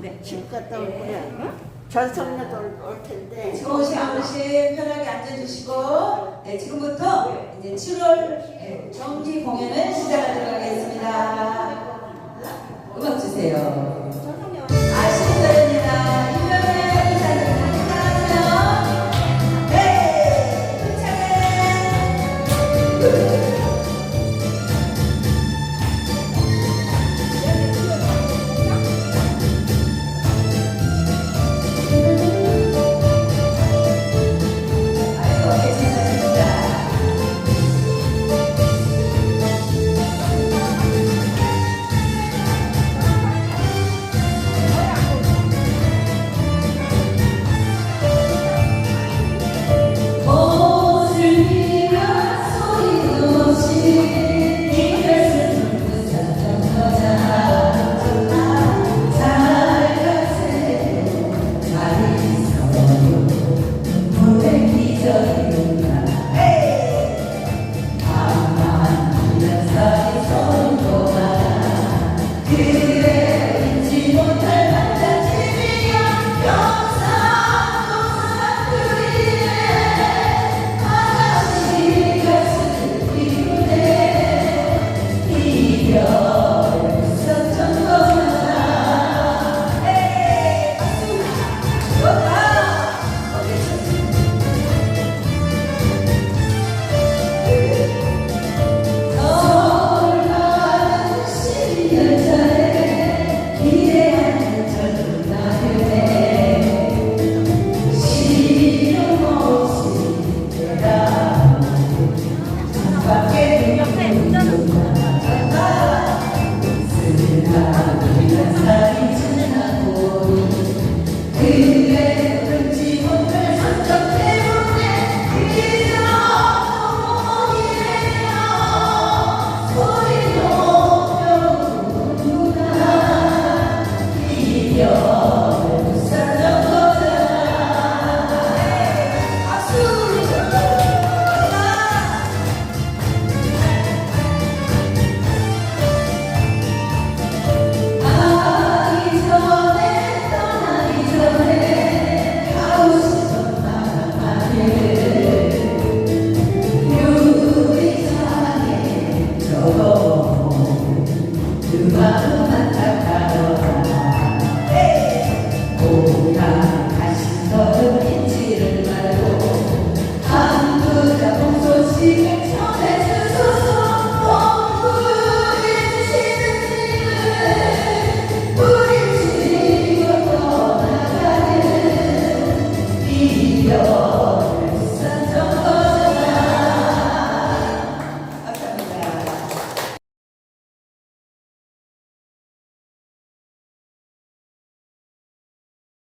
네. 집 갔다 올 예. 거야. 어? 응? 전성녀도 올, 올 텐데. 들어오신 아버지 편하게 앉아주시고 네, 지금부터 이제 7월 정기 공연을 시작하도록 하겠습니다. 음악 주세요. Oh.